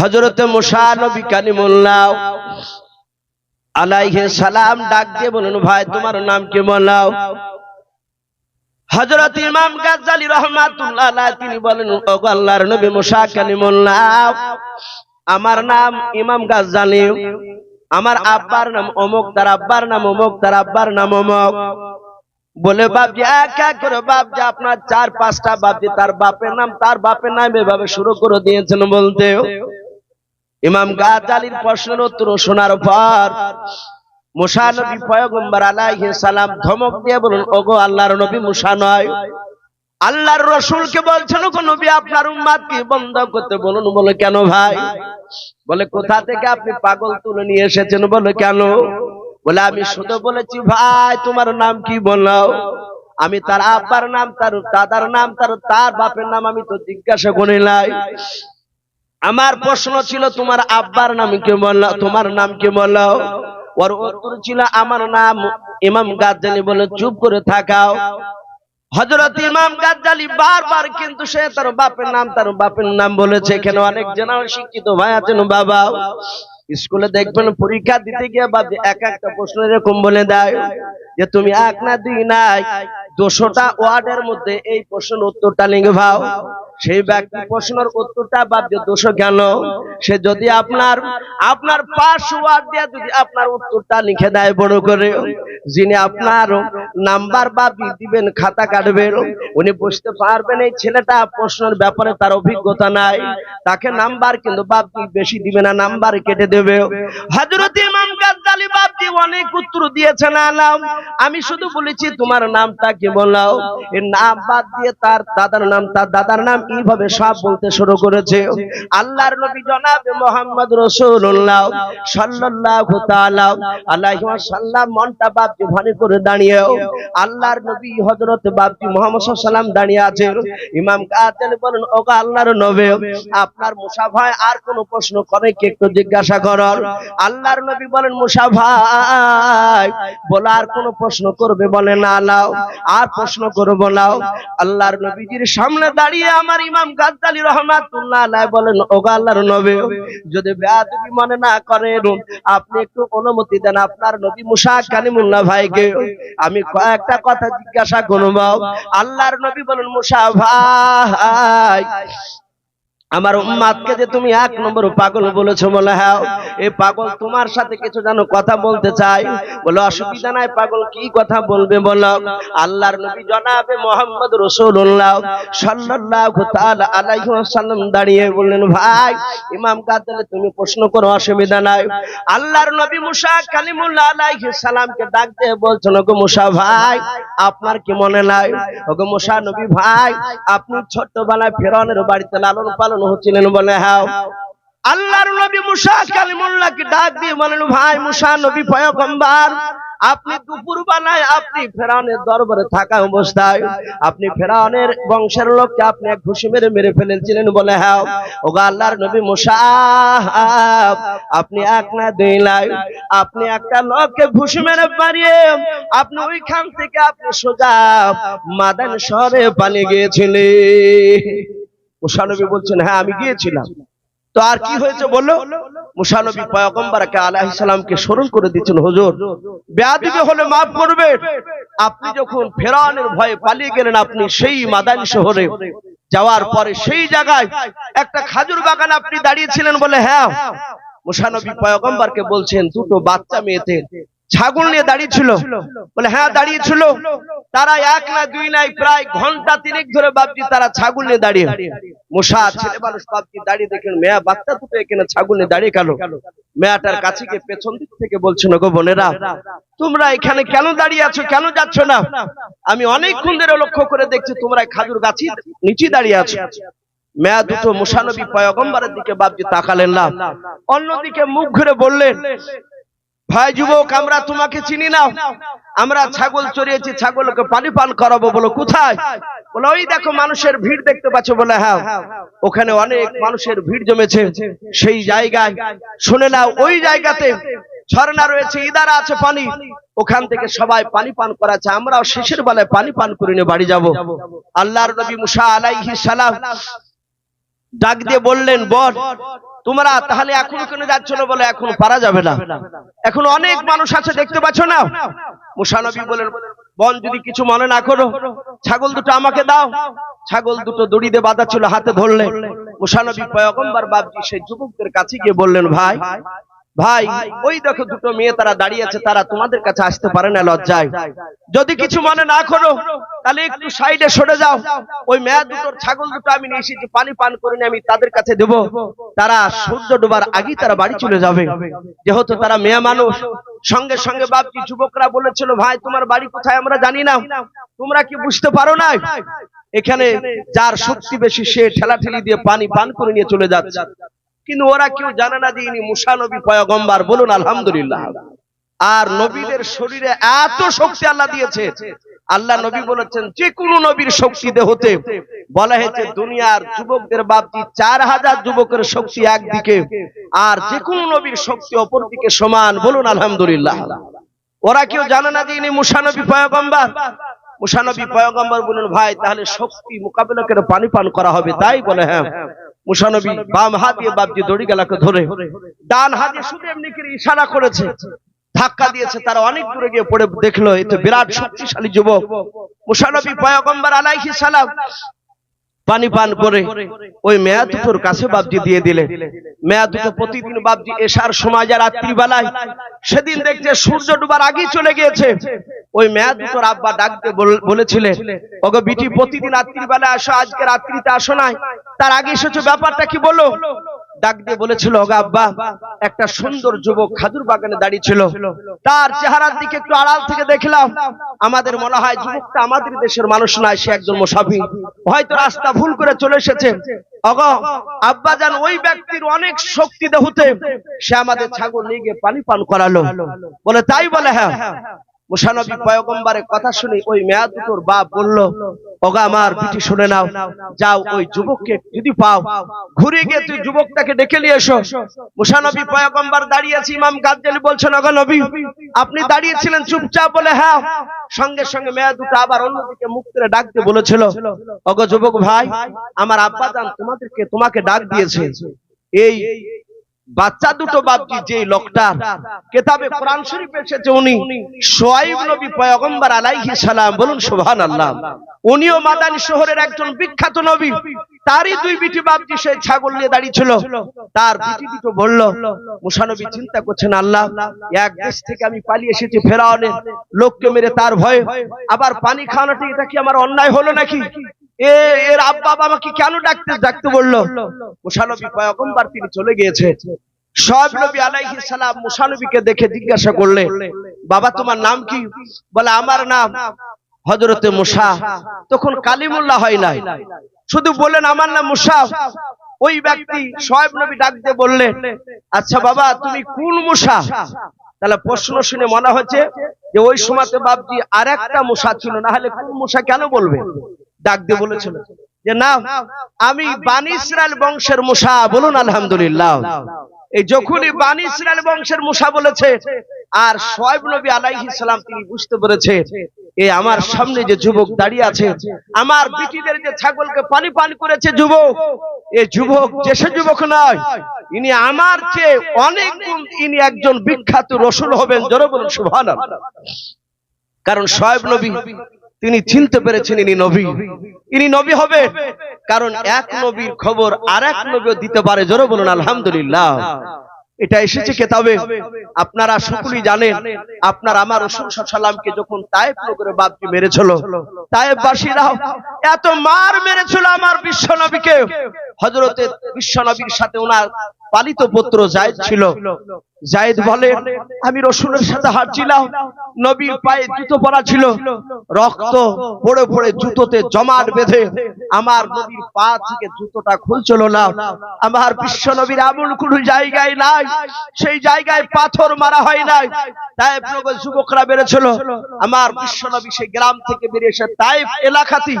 হজরতে মুসা নবী কালিমুল্লাহ আলাইহে সালাম ডাক দিয়ে বলুন ভাই, তোমার নাম কি বলাও হজরত ইমাম গাজ্জালি রহমাতুল্লাহ তিনি বলেন, ও আল্লাহর নবী মুসা কালিমুল্লাহ, আমার নাম ইমাম গাজ্জালি, আমার আব্বার নাম অমুক, তার আব্বার নাম অমুক, তার আব্বার নাম অমুক। বলে বাপজি এক এক করে বাপজি আপনার চার, পাঁচটা বাপজি তার বাপের নাম, তার বাপের নাম এভাবে শুরু করে দিয়েছেন বলতে। ইমাম গাজালির প্রশ্নের উত্তর শোনার পর মুসা নবী পয়গম্বর আলাইহিস সালাম ধমক দিয়ে বলুন ওগো আল্লাহর নবী মুসা নয়। আল্লাহর রসুলকে বলছেন নবী, আপনার উম্মাদকে বন্ধ করতে বলুন। বলে, কেন ভাই? বলে, কোথা থেকে আপনি পাগল তুলে নিয়ে এসেছেন? বলে, কেন? বলে, আমি শুধু বলেছি, ভাই, তোমার নাম কি বলো আমি তার আব্বার নাম, তার দাদার নাম, তার তার বাপের নাম আমি তো জিজ্ঞাসা করি নাই। আমার প্রশ্ন ছিল, তোমার আব্বার নাম কি বলল তোমার নাম কি বলল ওর উত্তর ছিল, আমার নাম ইমাম গাজ্জালি বলে চুপ করে থাকাও। হজরত ইমাম গাজ্জালি বারবার কিন্তু সে তার বাপের নাম, তার বাপের নাম বলেছে। এখানে অনেক জেনারেল শিক্ষিত ভাই আছেন বাবা। স্কুলে দেখবেন পরীক্ষা দিতে গিয়ে বা এক একটা প্রশ্ন এরকম বলে দেয় যে, তুমি এক না দুই নাই? দুশোটা ওয়ার্ডের মধ্যে এই প্রশ্নের উত্তরটা লিখে ভাও। সেই ব্যক্তি প্রশ্নের উত্তরটা বাদ দিয়ে দোষো কেন সে যদি আপনার আপনার পাঁচ ওয়ার্ড দিয়ে যদি আপনার উত্তরটা লিখে দেয় বড় করে, যিনি আপনার নাম্বার বা দিবেন, খাতা কাটবেন, উনি বুঝতে পারবেন এই ছেলেটা প্রশ্নের ব্যাপারে তার অভিজ্ঞতা নাই। তাকে নাম্বার কিন্তু বাপজি বেশি দিবে না, নাম্বার কেটে দেবে। ইমাম অনেক উত্তর দিয়েছেন, আলাম। আমি শুধু বলেছি, তোমার নামটা কি বলাও নাম বাদ দিয়ে তার দাদার নাম, তার দাদার নাম সব বলতে শুরু করেছে। আল্লাহর নবী জনাবে মোহাম্মদ ওয়াসাল্লাম মনটা করে দাঁড়িয়ে আল্লাহর নবী ওয়াসাল্লাম দাঁড়িয়ে ইমাম গাজ্জালি বলেন আল্লাহর নবী, আপনার মুসা ভাই আর কোন প্রশ্ন করে কি একটু জিজ্ঞাসা করার আল্লাহর নবী বলেন মুসা ভাই। বলে আর কোন প্রশ্ন করবে বলে না, লাও। আর প্রশ্ন করব নাও আল্লাহর নবীজির সামনে দাঁড়িয়ে আমার ইমাম গাজ্জালি রহমাতুল্লাহ আলাইহি বলেন, ওগো আল্লাহর নবী, যদি বেয়াদবি মনে না করেন, আপনি একটু অনুমতি দেন আপনার নবী মুসা কালিমুল্লাহ ভাইকে। আমি কয়েকটা কথা জিজ্ঞাসা করব। আল্লাহর নবী বলেন, মুসা ভাই আমার উম্মাদকে যে তুমি এক নম্বর পাগল বলেছ বলে হ্যাঁ এই পাগল তোমার সাথে কিছু যেন কথা বলতে চাই বলে, অসুবিধা নাই পাগল, কি কথা বলবে বলো? আল্লাহর নবী জনাবে মোহাম্মদ রসুল্লাহ সাল্লাল্লাহু তাআলা আলাইহি দাঁড়িয়ে বললেন, ভাই, ইমাম কাদালে তুমি প্রশ্ন করো, অসুবিধা নাই। আল্লাহর নবী মুসা কালিমুল্লাহ আলাইহিস সালামকে ডাক দিয়ে বলছেন গো মুসা ভাই, আপনার কি মনে নাই? ওগো মুসা নবী, ভাই, আপনি ছোট্টবেলায় ফেরাউনের বাড়িতে লালন পালন হচ্ছিলেন বলে হ্যাঁ আল্লাহর নবী মুসা কালিমুল্লাহকে ডাক দিয়ে বলেন, ভাই মুসা নবী পয়গম্বর, আপনি দুপুর বেলায় আপনি ফেরাউনের দরবারে থাকা অবস্থায়, আপনি ফেরাউনের বংশের লোককে আপনি এক ঘুষি মেরে মেরে ফেলেছিলেন বলে হ্যাঁ ওগো আল্লাহর নবী মুসা, আপনি এক না দুই লাই আপনি একটা লোককে ঘুষি মেরে পারিয়ে আপনি ওইখান থেকে আপনি সোজা মাদান শহরে পালিয়ে গিয়েছিলেন। মুসানবী বলছেন হ্যাঁ আমি গিয়েছিলাম। তো আর কি হয়েছে বলল মুসানবী পয়গম্বরকে আলাইহিস সালামকে স্মরণ করে দিচ্ছেন হুজুর, বেয়াদবি হলে maaf করবেন আপনি যখন ফেরাউনের ভয়ে পালিয়ে গেলেন, আপনি সেই মাদান শহরে যাওয়ার পরে সেই জায়গায় একটা খাজুর বাগান আপনি দাঁড়িয়েছিলেন বলে হ্যাঁ। মুসানবী পয়গম্বরকে বলছেন, দুটো বাচ্চা মেয়েতে ছাগল নিয়ে দাঁড়িয়ে ছিল বলে হ্যাঁ দাঁড়িয়ে ছিল তারা এক না দুই নাই প্রায় ঘণ্টা তিনেক ধরে বাপজি তারা ছাগল নিয়ে দাঁড়িয়ে। মশা ছেলে মানুষ বাপজি দাঁড়িয়ে দেখেন মেয়া বাচ্চা দুটো এখানে ছাগল নিয়ে দাঁড়িয়ে গেল। মেয়াটার কাছে গিয়ে পেছন দিক থেকে বলছিল গো বোনেরা তোমরা এখানে কেন দাঁড়িয়ে আছো? কেন যাচ্ছ না? আমি অনেকক্ষণ ধরে লক্ষ্য করে দেখছি তোমরা খাজুর গাছি নিচে দাঁড়িয়ে আছো। মেয়া দুটো মুসানবী পয়গম্বরের দিকে বাপজি তাকালেন না। অন্যদিকে মুখ ঘুরে বললেন ভাই যুবক, আমরা তোমাকে চিনি না। আমরা ছাগল চড়িয়েছি ছাগলকে পানি পান করাবো বলো, কোথায়? বলে, ওই দেখো মানুষের ভিড় দেখতে পাচ্ছ বলে হ্যাঁ। ওখানে অনেক মানুষের ভিড় জমেছে। সেই জায়গায়, শুনে নাও, ওই জায়গাতে ঝর্ণা রয়েছে, ইদারা আছে পানি। ওখান থেকে সবাই পানি পান করাচ্ছে। আমরাও শেষের বেলায় পানি পান করে নিয়ে বাড়ি যাব। আল্লাহর নবী মুসা আলাইহি সালাম ডাক দিয়ে বললেন বল তোমরা তাহলে এখন কেন যাচ্ছ না বলে, এখন পারা যাবে না। এখন অনেক মানুষ আছে, দেখতে পাচ্ছ না? মুসানবী বলেন বন যদি কিছু মনে না করো, ছাগল দুটো আমাকে দাও। ছাগল দুটো দড়িতে বাঁধা ছিল হাতে ধরলে। মুসানবী পয়গম্বর বাবজি সেই যুবকদের কাছে গিয়ে বললেন, ভাই ভাই ওই দেখো দুটো মেয়ে তারা দাঁড়িয়ে আছে তারা তোমাদের কাছে আসতে পারে না লজ্জায়। যদি কিছু মনে না করো তাহলে একটু সাইডে সরে যাও। ওই মেয়া দুটোর ছাগল দুটো আমি নিয়ে এসেছি পানি পান করে নিয়ে আমি তাদের কাছে দেব। তারা সূর্য ডোবার আগেই তারা বাড়ি চলে যাবে। যেহেতু তারা মেয়ে মানুষ সঙ্গে সঙ্গে বাপজি যুবকরা বলেছিল ভাই তোমার বাড়ি কোথায় আমরা জানি না। তোমরা কি বুঝতে পারো না এখানে যার শক্তি বেশি সে ঠেলাঠেলি দিয়ে পানি পান করে নিয়ে চলে যাচ্ছে। কিন্তু ওরা কেউ জানে না যে ইনি মুসা নবী পয়গম্বার। বলুন, আলহামদুলিল্লাহ। আর নবীদের শরীরে এত শক্তি আল্লাহ দিয়েছে। আল্লাহ নবী বলেছেন যে কোনো নবীর শক্তি দেহতে। বলা হয়েছে, দুনিয়ার যুবকদের বাপটি চার হাজার যুবকের শক্তি একদিকে, আর যে কোনো নবীর শক্তি অপর দিকে সমান। বলুন, আলহামদুলিল্লাহ। ওরা কেউ জানে না যে ইনি মুসানবী পয়গম্বার? মুসানবী পয়গম্বর বলুন, ভাই, তাহলে শক্তি মোকাবিলা করে পানি পান করা হবে, তাই বলে হ্যাঁ। মুসানবী বাম হাত দিয়ে বাপজি দড়ি গেলাকে ধরে ডান হাত দিয়ে শুধু এমনি করে ইশারা করেছে ধাক্কা দিয়েছে তারা অনেক দূরে গিয়ে পড়ে দেখল এতে তো বিরাট শক্তিশালী যুবক। মুসানবী পয়গম্বর আলাইহি সালাম পানি পান করে ওই মেয়া দুটোর কাছে বাবজি দিয়ে দিলে। মেয়া দুটো প্রতিদিন বাবজি এসার সময় যা রাত্রিবেলায়। সেদিন দেখছে সূর্য ডুবার আগেই চলে গিয়েছে। ওই মেয়া দুটোর আব্বা ডাকতে বলেছিলে বলেছিলেন ওগো বিটি, প্রতিদিন রাত্রিবেলায় আসো, আজকে রাত্রিতে আসো নাই। তার আগে এসেছ, ব্যাপারটা কি বলো? ডাক দিয়ে বলেছিল, ওগো আব্বা, একটা সুন্দর যুবক খাজুর বাগানে দাঁড়িয়ে ছিল। তার চেহারার দিকে একটু আড়াল থেকে দেখলাম। আমাদের মনে হয় যুবকটা আমাদের দেশের মানুষ নয়, সে একজন মুসাফির। হয়তো রাস্তা ভুল করে চলে এসেছে। অগ আব্বা জান ওই ব্যক্তির অনেক শক্তি দেহতে সে আমাদের ছাগল নিয়ে গিয়ে পানি পান করালো। বলে, তাই বলে হ্যাঁ। মুসানবী কথা শুনে ওই মেয়া দুটোর বাপ বলল, ওগা আমার পিঠি শুনে নাও, যাও ওই যুবককে যদি পাও, ঘুরে গিয়ে তুই যুবকটাকে ডেকে নিয়ে এসো। মুসানবী পয়গম্বর ইমাম গাজ্জালি বলছেন ওগা নবী, আপনি দাঁড়িয়েছিলেন চুপচাপ বলে হ্যাঁ। সঙ্গে সঙ্গে মেয়া দুটো আবার অন্যদিকে মুখ করে ডাকতে বলেছিল, ওগো যুবক ভাই, আমার আব্বা তোমাদেরকে, তোমাকে ডাক দিয়েছে। এই বাচ্চা দুটো বাপজি যে লোকটা কেতাবে কোরআন শরীফ এসেছে উনি সোয়াইব নবী পয়গম্বর আলাইহিস সালাম বলুন সুবহানাল্লাহ। উনিও মাদানী শহরের একজন বিখ্যাত নবী। তারই দুই বিটি বাপজি সেই ছাগল নিয়ে দাঁড়িয়ে ছিল তার বিটি দুটো বলল মুসানবী চিন্তা করছেন আল্লাহ এক দেশ থেকে আমি পালিয়ে এসেছি ফেরাউনের। লোককে মেরে তার ভয়ে। আবার পানি খাওয়ানোটা এটা কি আমার অন্যায় হলো নাকি? এর আব্বা আমাকে কেন ডাকতে ডাকতে বলল? মুসানবী তিনি চলে গিয়েছে সব নবী আলাইহিস সালাম মুসানবীকে দেখে জিজ্ঞাসা করলে, বাবা, তোমার নাম কি? বলে, আমার নাম হযরতে মুসা। তখন কালিমুল্লাহ হয় নাই। শুধু বললেন, আমার নাম মুসা। ওই ব্যক্তি সব নবী ডাক দিয়ে বললেন আচ্ছা বাবা, তুমি কোন মুসা? তাহলে প্রশ্ন শুনে মনে হচ্ছে যে ওই সময়তে বাপজি আর একটা মুসা ছিল। না হলে কোন মুসা কেন বলবে? ডাক দিয়ে বলেছিল যে না আমি বানি ইসরায়েল বংশের মুসা বলুন আলহামদুলিল্লাহ। এই যখনই বানি ইসরায়েল বংশের মুসা বলেছে আর সোয়েব নবী আলাইহিস সালাম তিনি বুঝতে পেরেছে এই আমার সামনে যে যুবক দাঁড়িয়ে আছে আমার বিটিদের যে ছাগলকে পানি পান করেছে যুবক এ যুবক যে সে যুবক নয় ইনি আমার চেয়ে অনেক গুণ ইনি একজন বিখ্যাত রসুল হবেন জোরে বলুন সুবহানাল্লাহ। কারণ সোয়েব নবী তিনি চিনতে পেরেছেন ইনি নবী। ইনি নবী হবে। কারণ এক নবীর খবর আর এক নবীও দিতে পারে। জোরে বলুন, আলহামদুলিল্লাহ। এটা এসেছে কেতাবে। আপনারা সকলেই জানেন, আপনার আমার রসুল সাল্লামকে যখন তায়েব নগরে বাপজি মেরেছিল তায়েব বাসীরাও এত মার মেরেছিল আমার বিশ্ব নবীকে। হজরতে বিশ্ব নবীর সাথে ওনার পালিত পুত্র জায়েদ ছিল। জায়েদ বলে আমি রসুলের সাথে হাঁটছিলাম। নবীর পায়ে জুতো পরা ছিল। রক্ত পড়ে পড়ে জুতোতে জমাট বেঁধে আমার নবীর পা থেকে জুতোটা খুলছিল না। আমার বিশ্ব নবীর এমন কোন জায়গায় নাই। সেই জায়গায় পাথর মারা হয় নাই। তাইফ যুবকরা বেড়েছিল। আমার বিশ্ব নবী সেই গ্রাম থেকে বেরিয়ে এসে তাইফ এলাকাতে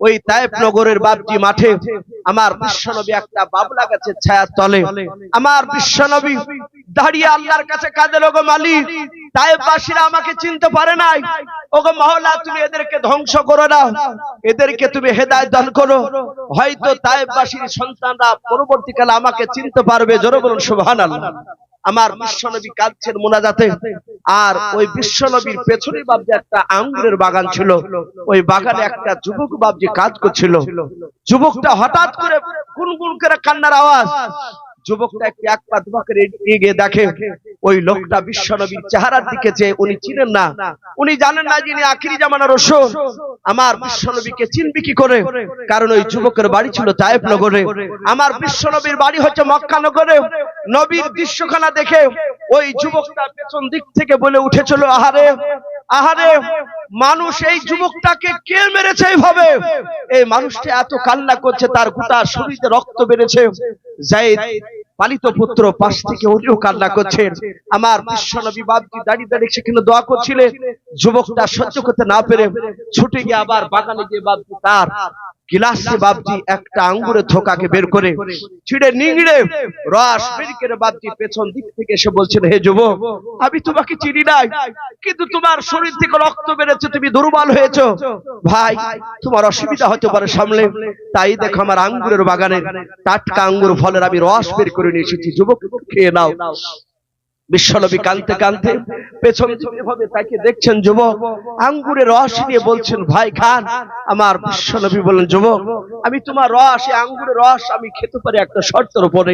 ওই তাইফ নগরের বাবজি মাঠে আমার বিশ্বনবী একটা বাবলা গাছের ছায়ার তলে আমার বিশ্বনবী দাঁড়িয়ে আল্লাহর কাছে কাঁদে লোক মালিক তাইফবাসীরা আমাকে চিনতে পারে নাই। ওগো মহলা, তুমি এদেরকে ধ্বংস করো না। এদেরকে তুমি হেদায়ত দান করো। হয়তো তাইবাসীর সন্তানরা পরবর্তীকালে আমাকে চিনতে পারবে। জোরে বলুন, সুবহানাল্লাহ। আমার বিশ্বনবী কাঁদছেন মোনাজাতে। আর ওই বিশ্বনবীর পেছনে বাবজি একটা আঙ্গুরের বাগান ছিল, ওই বাগানে একটা যুবক বাবজি কাজ করছিল। যুবকটা হঠাৎ করে গুনগুন করে কান্নার আওয়াজ যুবকটা একটি এক পা দুপা করে এগিয়ে গিয়ে দেখে, ওই লোকটা বিশ্বনবীর চেহারার দিকে চেয়ে উনি চিনেন না, উনি জানেন না যিনি আখিরি জামানার রসুল। আমার বিশ্বনবীকে চিনবি কি করে? কারণ ওই যুবকের বাড়ি ছিল তায়েব নগরে আমার বিশ্বনবীর বাড়ি হচ্ছে মক্কা নগরে নবীর দৃশ্যখানা দেখে ওই যুবকটা পেছন দিক থেকে বলে উঠেছিল, আহারে আহারে, মানুষ এই যুবকটাকে কে মেরেছে এইভাবে? এই মানুষটা এত কান্না করছে, তার গোটা শরীরে রক্ত বেড়েছে। জাইদ পালিত পুত্র, পাশ থেকে উনিও কান্না করছেন। আমার বিশ্বনবী বাবজি দাঁড়িয়ে দাঁড়িয়ে সেখানে দোয়া করছিলেন, যুবকটা সহ্য করতে না পেরে ছুটে গিয়ে আবার বাগানে গিয়ে বাবজি তার গিলাসে বাবজি একটা আঙ্গুরের থোকাকে বের করে ছিঁড়ে নিংড়ে। রস বের করে বাবজি পেছন দিক থেকে এসে বলছেন হে যুবক আমি তোমাকে চিনি নাই কিন্তু তোমার শরীর থেকে রক্ত বেড়েছে তুমি দুর্বল হয়েছো। ভাই তোমার অসুবিধা হতে পারে সামলে। তাই দেখো আমার আঙ্গুরের বাগানে টাটকা আঙ্গুর ফলের আমি রস বের করে নিয়ে এসেছি। যুবক খেয়ে নাও। বিশ্বনবী কানতে কানতে পেছন এভাবে তাকে দেখছেন যুবক। আঙ্গুরে রস নিয়ে বলছেন, ভাই খান, আমার বিশ্বনবী বলেন যুবক, আমি তোমার রস, এই আঙ্গুরের রস আমি খেতে পারি একটা শর্তের উপরে।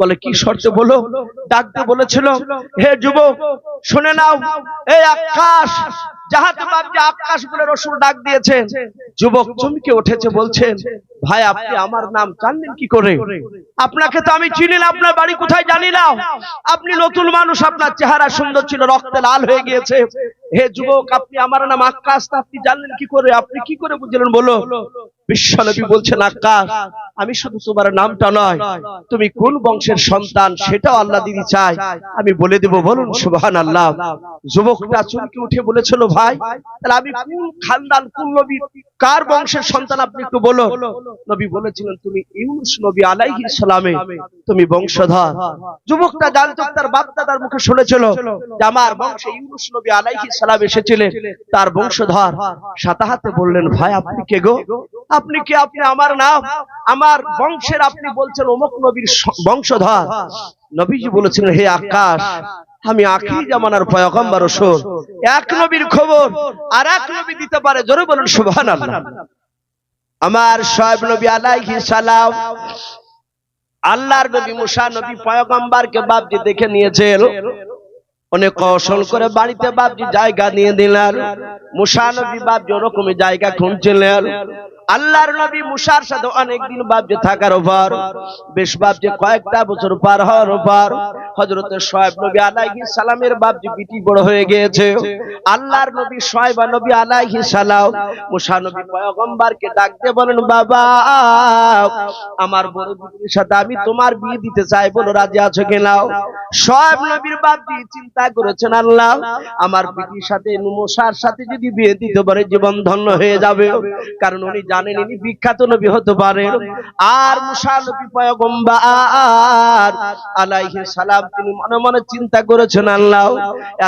বলে, কি শর্ত বলো? ডাকতে বলেছিল, হে যুবক, শুনে নাও, এই আকাশ আকাশ বলে ডাক দিয়েছেন, যুবক চমকে উঠেছে, বলছেন, ভাই, আপনি আমার নাম জানলেন কি করে? আপনাকে তো আমি চিনি না আপনার বাড়ি কোথায় জানি না আপনি নতুন মানুষ, আপনার চেহারা সুন্দর ছিল, রক্তে লাল হয়ে গিয়েছে। হে যুবক, আপনি আমার নাম আকাশ, আপনি জানলেন কি করে? আপনি কি করে বুঝলেন বলো বিশ্বনবী বলছেন, আকাশ আমি শুধু তোমার নামটা নয়, তুমি কোন বংশের সন্তান সেটাও আল্লাহ দিদি চাই আমি বলে দেব, বলুন সুবহান আল্লাহ যুবকটা চমকে উঠে বলেছিল, ভাই, তাহলে আমি কোন খানদান, কোন নবী, কার বংশের সন্তান আপনি একটু বলো নবী বলেছিলেন, তুমি ইউনুস নবী আলাইহিস সালামে, তুমি বংশধর। যুবকটা জানতো, তার বাপ দাদার মুখে শুনেছিল যে আমার বংশে ইউনুস নবী আলাইহিস সালাম এসেছিলেন, তার বংশধর। সাতাহাতে বললেন, ভাই, আপনি কে গো? আপনি কি? আপনি আমার নাম, আমার বংশের আপনি বলছেন অমুক নবীর বংশধর। নবীজি বলেছিলেন, হে আকাশ, আমি আখিরি জামানার পয়গম্বর রসুল। এক নবীর খবর, আর এক নবী দিতে পারে, জোরে বলুন, সুবহানাল্লাহ। আমার সাহেব নবী আলাইহিস সালাম, আল্লাহর নবী মুসা নবী পয়গম্বরকে বাপজি দেখে নিয়েছেন। অনেক কৌশল করে বাড়িতে বাপজি জায়গা নিয়ে দিলেন মুসা নবী বাপজি ওরকমই জায়গা খুঁজছিলেন। আল্লাহর নবী মুসার সাথে অনেকদিন বাপজি থাকার পর বেশ বাপজি কয়েকটা বছর পার হওয়ার পর হযরত শোয়েব নবী আলাইহিস সালামের বাপজি বিটি বড় হয়ে গিয়েছে। আল্লাহর নবী শোয়েব নবী আলাইহিস সালাম মুসা নবী পয়গম্বরকে ডাক দিয়ে বলেন বাবা আমার বড় বিটির সাথে আমি তোমার বিয়ে দিতে চাই বলো রাজি আছো কিনাও সব নবীর বাপজি চিন্তা করেছেন আল্লাহ আমার বিটির সাথে মুসার সাথে যদি বিয়ে দিতে পারে জীবন ধন্য হয়ে যাবে। কারণ উনি জানেন ইনি বিখ্যাত নবী হতে পারেন আর মুসা নবী পয়গম্বর আলাইহিস সালাম তিনি মনে মনে চিন্তা করেছেন আল্লাহ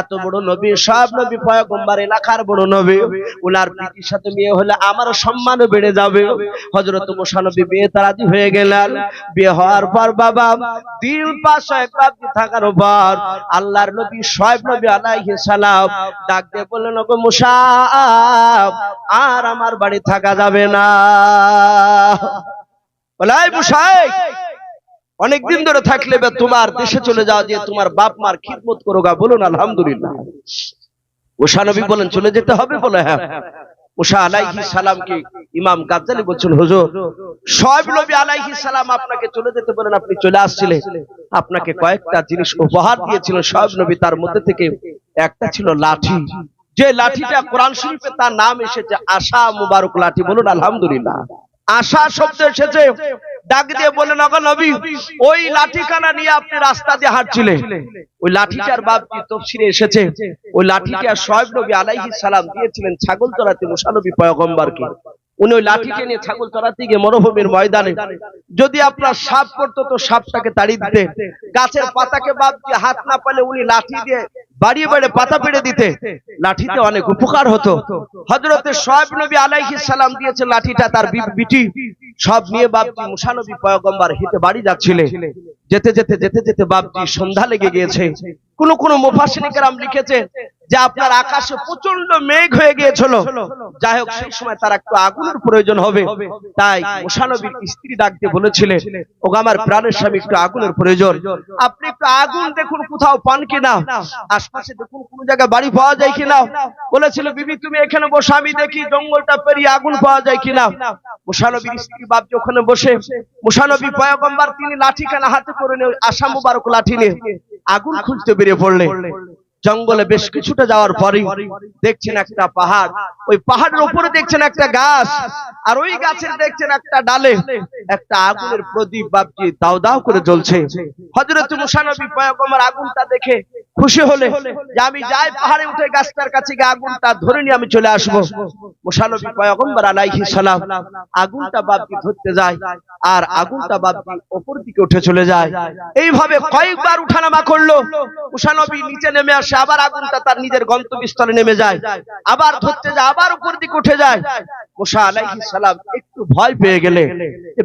এত বড় নবী সব নবী পয়গম্বর এলাকার বড় নবী। উনার বিটির সাথে বিয়ে হলে আমারও সম্মানও বেড়ে যাবে। হযরত মুসা নবী বিয়ে তারাজি হয়ে গেলেন। বিয়ে হওয়ার পর বাবা ছয় বাপজি থাকার পর আল্লাহর নবী শোয়েব নবী আলাইহিস সালাম ডাক দিয়ে বললেন, ওগো মুসা আর আমার বাড়ি থাকা যাবে না। বলাই মুসাই অনেকদিন ধরে থাকলে তোমার দেশে চলে যাও, যে তোমার বাপ মার খিদমত করো গা। বলুন, আলহামদুলিল্লাহ। ওষা নবী বলেন, চলে যেতে হবে বলে? হ্যাঁ। আলাইহি সালামকে ইমাম গাজ্জালি বলছেন, হুজুর নবী আলাইহি সালাম আপনাকে চলে যেতে বলেন, আপনি চলে আসছিলেন। আপনাকে কয়েকটা জিনিস উপহার দিয়েছিলেন সব নবী তার মধ্যে থেকে একটা ছিল লাঠি। যে লাঠিটা কোরআন শরীফে তার নাম এসেছে, আশা মুবারক লাঠি। বলুন, আলহামদুলিল্লাহ। আশা শব্দ এসেছে। ডাক দিয়ে বলে অগো নবী, ওই লাঠিখানা নিয়ে আপনি রাস্তা দিয়ে হাঁটছিলেন। ওই লাঠিটার বাপ কি তফসিরে এসেছে? ওই লাঠিটা শোয়েব নবী আলাইহিস সালাম দিয়েছিলেন ছাগল তোরাতে মুসা নবী পয়গম্বরকে। উনি ওই লাঠিকে নিয়ে ছাগল চড়াতে গিয়ে মরুভূমির ময়দানে। যদি আপনার সাপ পড়তো, তো সাপটাকে তাড়িয়ে দিতে। গাছের পাতাকে বাদ দিয়ে হাত না পালে উনি লাঠি দিয়ে বাড়িয়ে বাড়িয়ে পাতা পেড়ে দিতে। লাঠিতে অনেক উপকার হতো। হজরতে সোহেব নবী আলাইহিস সালাম দিয়েছে লাঠিটা তার বিটি। সব নিয়ে বাপজি মুসানবী পয়গম্বর হেঁটে বাড়ি যাচ্ছিলে যেতে যেতে যেতে যেতে বাপজি সন্ধ্যা লেগে গিয়েছে। কোন কোন মুফাসসিরিকেরাম লিখেছে যে আপনার আকাশে প্রচণ্ড মেঘ হয়ে গিয়েছিল। যাই হোক সেই সময় তার একটু আগুনের প্রয়োজন হবে। তাই মুসানবীর স্ত্রী ডাকতে বলেছিলেন, ওগো, আমার প্রাণের স্বামী একটু আগুনের প্রয়োজন। আপনি একটু আগুন দেখুন কোথাও পান কিনা? আশপাশে দেখুন কোন জায়গায় বাড়ি পাওয়া যায় কিনা? বলেছিল, বিবি, তুমি এখানে বসে, আমি দেখি জঙ্গলটা পেরিয়ে আগুন পাওয়া যায় কিনা? মুসানবীর স্ত্রী বাপজি ওখানে বসে। মুসানবী পয়গম্বর, তিনি লাঠি খানা হাতে করে নিয়ে আশা মুবারক লাঠি নিয়ে আগুন খুঁজতে বেরিয়ে পড়লেন। জঙ্গলে বেশ কিছুটা যাওয়ার পরে দেখছেন একটা পাহাড়। ওই পাহাড়ের উপরে দেখছেন একটা গাছ, আর ওই গাছের দেখছেন একটা ডালে একটা আগুনের প্রদীপ বাপজি দাও দাও করে জ্বলছে। হযরত মুসা নবী পয়গম্বর আগুনটা দেখে খুশি হলে যে আমি যাই পাহাড়ে উঠে গাছটার কাছে গিয়ে আগুনটা ধরে নিয়ে আমি চলে আসব। মুসা নবী পয়গম্বর আলাইহিস সালাম আগুনটা বাপজি ধরতে যায়, আর আগুনটা বাপজি উপর দিকে উঠে চলে যায়। এইভাবে কয়েকবার উঠানামা করল। মুসা নবী নিচে নেমে আসে আবার আগুনটা তার নিজের গন্তব্যস্থলে নেমে যায়। আবার ধরতে যায়, আবার উপর দিকে উঠে যায়। মুসা আলাইহিস সালাম একটু ভয় পেয়ে গেলে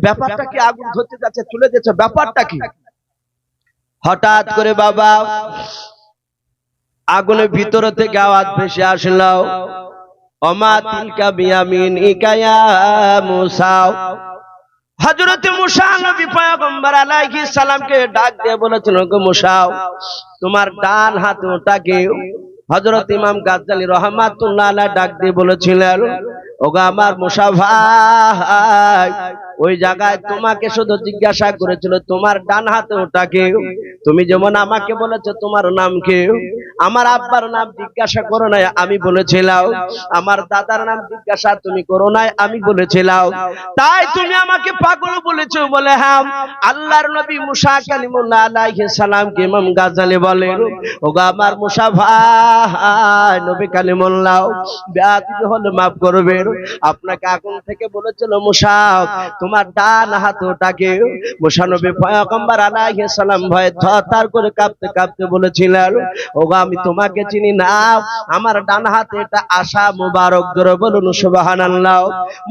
ব্যাপারটা কি আগুন ধরতে যাচ্ছে চলে যাচ্ছে ব্যাপারটা কি? হঠাৎ করে বাবা, আগুনের ভিতর থেকে আওয়াজ ভেসে আসলো। অমা তিলকা বিয়ামিন ইকায়া মুসাও। হযরত মুসা নবী পয়গম্বর আলাইহিস সালামকে ডাক দিয়ে বলেছিল গো মুসাও তোমার ডান হাত ওটাকে হজরত ইমাম গাজ্জালি রহমাতুল্লাহ ডাক দিয়ে বলেছিলেন, ওগো আমার মুসা ভাই ওই জায়গায় তোমাকে শুধু জিজ্ঞাসা করেছিল, তোমার ডান হাতে ওটাকে তুমি যেমন আমাকে বলেছ, তোমার নাম কি? আমার আব্বার নাম জিজ্ঞাসা করো নাই, আমি বলেছিলাম। আমার দাদার নাম জিজ্ঞাসা তুমি করো নাই, আমি বলেছিলাম। তাই তুমি আমাকে পাগল বলেছ বলে হ্যাঁ আল্লাহর নবী মুসা কালিমুল্লাহ আলাইহিস সালাম কে ইমাম গাজালি বলেন ওগো আমার মুসা ভাই, নবী কালিমুল্লাহ বেয়াদবি হলে maaf করবেন আপনাকে আগুন থেকে বলেছিল মুসা তোমার ডান হাত ওটাকে মুসা পয়গম্বর আলাইহিস সালাম ভয়ে থরথর করে কাঁপতে কাঁপতে বলেছিলেন, ওগো, আমি তোমাকে চিনি না। আমার ডান হাতে এটা আশা মুবারক ধরে বলুন, সুবহানাল্লাহ।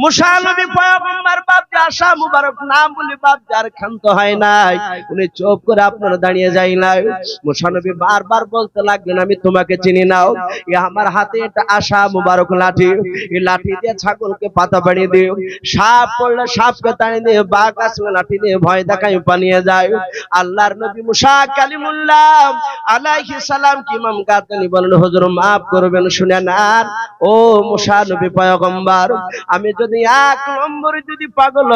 মুসা নবী পয়গম্বর বাপ যে আশা মুবারক নাম বলে বাপ যার ক্ষান্ত হয় নাই। উনি চুপ করে আপনারা দাঁড়িয়ে যাই নাই মুসা নবী বারবার বলতে লাগলেন, আমি তোমাকে চিনি নাও এ আমার হাতে এটা আশা মুবারক লাঠি। এই লাঠি দিয়ে ছাগলকে পাতা বাড়িয়ে দিও। সাপ পড়লে সাপকে আমি যদি এক নম্বরে যদি পাগল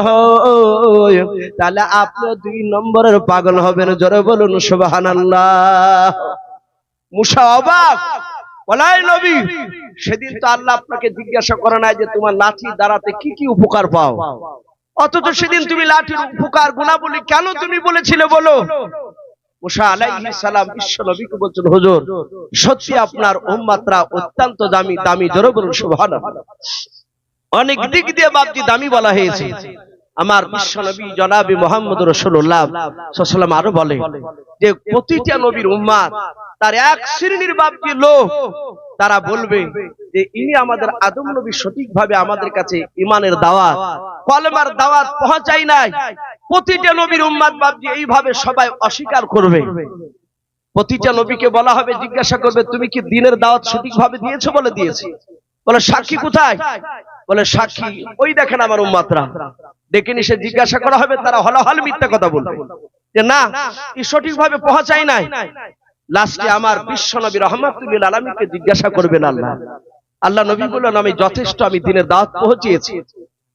তাহলে আপনি দুই নম্বরের পাগল হবেন। জোরে বলুন, সুবহানাল্লাহ। সেদিন তো আল্লাহ আপনাকে জিজ্ঞাসা করে নাই যে তোমার লাঠি দাঁড়াতে কি কি উপকার পাও? অথচ সেদিন তুমি লাঠির উপকার গুণাবলী কেন তুমি বলেছিলে বলো? মুসা আলাইহিস সালাম বিশ্ব নবীকে বলছেন হুজুর সত্যি আপনার উম্মাতরা অত্যন্ত দামি দামি সুবহানাল্লাহ। অনেক দিক দিয়ে বাপজি দামি বলা হয়েছে। আমার বিশ্ব নবী জনাবি মোহাম্মদ রসুল্লাহ সাল্লাম আরও বলে যে প্রতিটা নবীর উম্মাদ, তার এক শ্রেণির বাপজি লোক তারা বলবে যে ইনি আমাদের আদম নবী সঠিকভাবে আমাদের কাছে ইমানের দাওয়াত, কলমার দাওয়াত পৌঁছাই নাই। প্রতিটা নবীর উম্মাদ বাপজি এইভাবে সবাই অস্বীকার করবে। প্রতিটা নবীকে বলা হবে, জিজ্ঞাসা করবে, তুমি কি দিনের দাওয়াত সঠিকভাবে দিয়েছ বলে দিয়েছি? বলে, সাক্ষী কোথায়? বলে, সাক্ষী ওই দেখেন আমার উম্মাতরা ডেকে নিয়ে সে জিজ্ঞাসা করা হবে তারা হলাহল মিথ্যা কথা বলবে। যে না ই সঠিকভাবে পৌঁছাই নাই। লাস্টে আমার বিশ্ব নবী রহমাতুল আলমীকে জিজ্ঞাসা করবেন আল্লাহ। আল্লাহ। নবী বললেন আমি যথেষ্ট আমি দিনের দাওয়াত পৌঁছিয়েছি।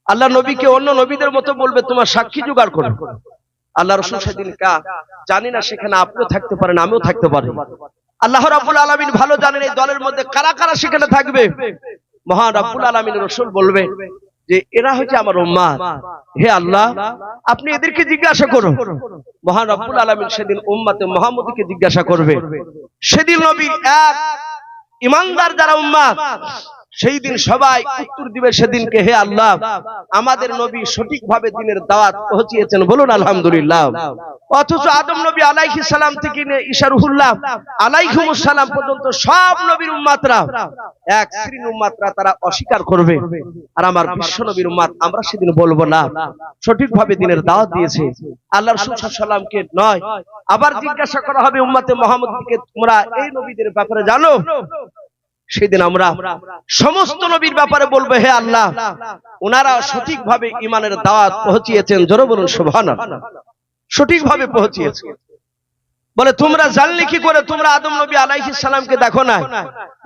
আল্লাহ নবীকে অন্য নবীদের মতো বলবে তোমার সাক্ষী জোগাড় করো। আল্লাহ রসুল সেদিন কা জানি না সেখানে আপনিও থাকতে পারেন আমিও থাকতে পারি। আল্লাহ রাবুল আলমিন ভালো জানেন এই দলের মধ্যে কারা কারা সেখানে থাকবে। মহান রাব্বুল আলমিন রসুল বলবে যে এরা হচ্ছে আমার উম্মাদ। হে আল্লাহ, আপনি এদেরকে জিজ্ঞাসা করুন। মহান রব্বুল আলমিন সেদিন উম্মাতে মোহাম্মদকে জিজ্ঞাসা করবে। সেদিন নবীর এক ইমানদার যারা উম্মাদ সেই দিন সবাই উত্তর দিবে সেদিনকে, হে আল্লাহ, আমাদের নবী সঠিকভাবে দিনের দাওয়াত পৌঁছিয়েছেন। বলুন, আলহামদুলিল্লাহ। অথচ আদম নবী আলাইহি সালাম থেকে নিয়ে ঈশা রুহুল্লাহ সালাম পর্যন্ত সব নবীর উম্মাতরা, এক শ্রেণির উম্মাতরা তারা অস্বীকার করবে। আর আমার বিশ্ব নবীর উম্মাত, আমরা সেদিন বলব না, সঠিকভাবে দিনের দাওয়াত দিয়েছে। আল্লাহ রাসূল সাল্লামকে নয়, আবার জিজ্ঞাসা করা হবে উম্মাতে মোহাম্মদকে, তোমরা এই নবীদের ব্যাপারে জানো? সেদিন আমরা সমস্ত নবীর ব্যাপারে বলব, হে আল্লাহ, ওনারা সঠিকভাবে ইমানের দাওয়াত পৌঁছিয়েছেন, জোরে বলুন, সুবহানাল্লাহ। সঠিকভাবে পৌঁছিয়েছে। বলে, তোমরা জানলে কি করে? তোমরা আদম নবী আলাইহিস সালামকে দেখো নাই,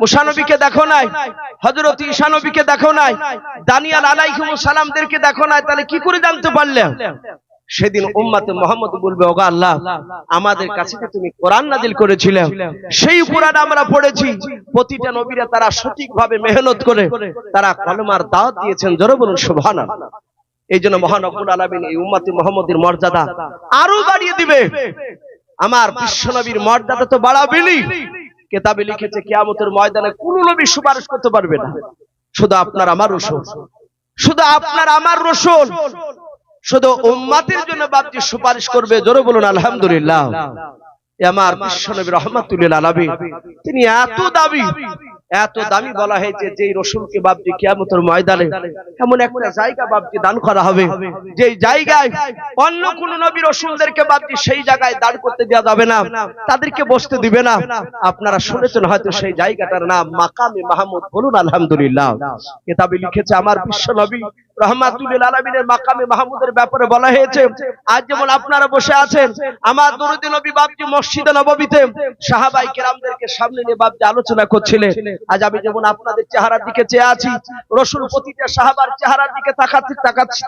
মুসা নবীকে দেখো নাই, হযরত ঈসা নবীকে দেখো নাই, দানিয়াল আলাইহিস সালামদেরকে দেখো নাই, তাহলে কি করে জানতে পারলে সেদিন উম্মাতে মোহাম্মদ বলবে ওগো আল্লাহ আমাদের কাছে তুমি কোরআন নাজিল করেছিলে। সেই কোরআন আমরা পড়েছি। প্রতিটা নবীরা তারা সঠিকভাবে মেহনত করে তারা কলমার দাওয়াত দিয়েছেন জোরে বলুন সুবহানাল্লাহ। এই জন্য মহান আব্বুল আলমিন এই উম্মাতি মোহাম্মদের মর্যাদা আরও বাড়িয়ে দিবে। আমার বিশ্ব নবীর মর্যাদা তো বাড়াবেনি। কেতাবে লিখেছে কিয়ামতের ময়দানে কোন নবী সুপারিশ করতে পারবে না। শুধু আপনার আমার রসুল। শুধু আপনার আমার রসুল। শুধু উম্মাতের জন্য বাপজি সুপারিশ করবে, জোরে বলুন, আলহামদুলিল্লাহ। আমার বিশ্ব নবী রহমাতুল্লিল তিনি এত দাবি এত দামি বলা হয়েছে যে রসুলকে বাপজি কিয়ামতের ময়দানে এমন একটা জায়গা বাপজি দান করা হবে। যে জায়গায় অন্য কোন নবী রসুলদেরকে বাপজি সেই জায়গায় দাঁড় করতে দেওয়া যাবে না তাদেরকে বসতে দিবে না। আপনারা শুনেছেন হয়তো সেই জায়গাটার নাম মাকামে মাহমুদ বলুন আলহামদুলিল্লাহ। কেতাবে লিখেছে আমার বিশ্ব নবী রহমাতুল্লিল আলমিনের মাকামে মাহমুদের ব্যাপারে বলা হয়েছে আজ যেমন আপনারা বসে আছেন আমার দরুদি নবী বাপজি মসজিদে নববীতে সাহাবাই কেরামদেরকে সামনে নিয়ে বাপজি আলোচনা করছিলেন। আজ আমি যেমন আপনাদের চেহারার দিকে চেয়ে আছি, রসুল প্রতিটা সাহাবার চেহারার দিকে তাকাতে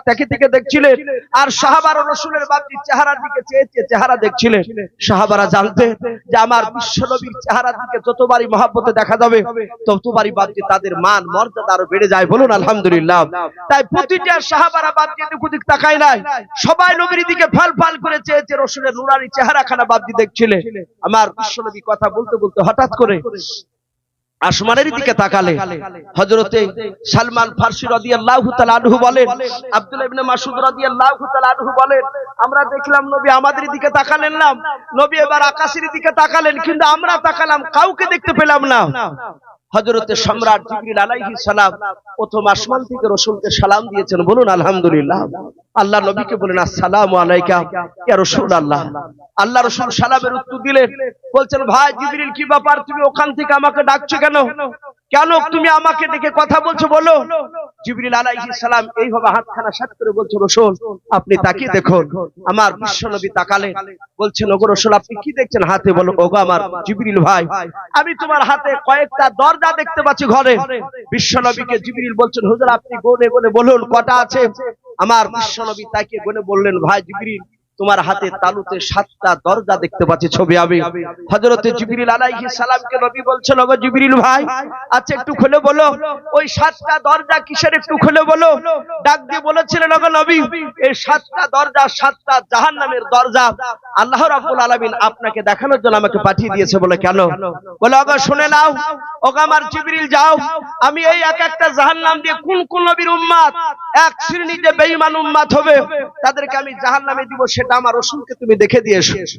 তাকে থেকে দেখছিলেন, আর সাহাবার রসুলের বাপজি চেহারার দিকে চেয়ে চেয়ে চেহারা দেখছিলেন। সাহাবারা জানতে যে আমার বিশ্ব নবীর চেহারার দিকে যতবারই মহাব্বতে দেখা যাবে, ততবারই বাপজি তাদের মান, মর্যাদা আরও বেড়ে যায়। বলুন, আলহামদুলিল্লাহ। তাই প্রতিটা সাহাবারা বাপজি এদিক ওদিক তাকায় নাই। সবাই নবীর দিকে ফাল ফাল করে চেয়েছে রসুলের নুরানি চেহারা খানা বাপজি দেখছিলেন। আমার বিশ্ব নবী কথা বলতে বলতে হঠাৎ করে আসমানের দিকে তাকালে হজরতে সালমান ফার্সি রদি তাআলা আনহু বলেন আব্দুল ইবনে মাসউদ লাউ তাআলা আনহু বলেন, আমরা দেখলাম নবী আমাদের দিকে তাকালেন না, নবী এবার আকাশের দিকে তাকালেন, কিন্তু আমরা তাকালাম, কাউকে দেখতে পেলাম না। হযরতে সম্রাট জিবরিল আলাইহিস সালাম প্রথম আসমান থেকে রসুলকে সালাম দিয়েছেন। বলুন আলহামদুলিল্লাহ। আল্লাহ নবীকে বলেন আসসালামু আলাইকা ইয়া রাসূলুল্লাহ। আল্লাহ রাসূল সালামের উত্তর দিলেন বলছেন ভাই জিবরিল কি ব্যাপার? তুমি ওখান থেকে আমাকে ডাকছো কেন? কেন তুমি আমাকে ডেকে কথা বলছো বলো? জিবরিল আলাইহিস সালাম এইভাবে হাতখানা সাত করে বলছো রাসূল আপনি তাকিয়ে দেখুন আমার বিশ্ব নবী তাকালেন বলছেন ওগো রাসূল আপনি কি দেখছেন হাতে? বলো ওগো আমার জিবরিল ভাই আমি তোমার হাতে কয়েকটা দরজা দেখতে পাচ্ছি ঘরে। বিশ্ব নবীকে জিবরিল বলছেন হুজুর আপনি গনে গনে বলুন কটা আছে? আমার বিশ্ব নবী তাকে গনে বললেন ভাই জিবরিল তোমার হাতে তালুতে সাতটা দরজা দেখতে পাচ্ছি ছবি আমি। হযরতে জিবরিল আলাইহিস সালামকে নবী বলছেন, ওগো জিবরিল ভাই আচ্ছা একটু খুলে বলো, ওই সাতটা দরজা কিসের একটু খুলে বলো? ডাক দিয়ে বলেছিলেন, ওগো নবী, এই সাতটা দরজা সাতটা জাহান্নামের দরজা আল্লাহ রাব্বুল আলামিন আপনাকে দেখানোর জন্য আমাকে পাঠিয়ে দিয়েছে বলে কেন? বলে, ওগো শুনে নাও, ওগো আমার জিবরিল, যাও, আমি এই এক একটা জাহান্নাম দিয়ে কোন কোন নবীর উম্মত এক শ্রেণি যে বেঈমান উম্মত হবে, তাদেরকে আমি জাহান্নামে দিব, সেটা আমার রসুনকে তুমি দেখে দিয়ে দিয়েছ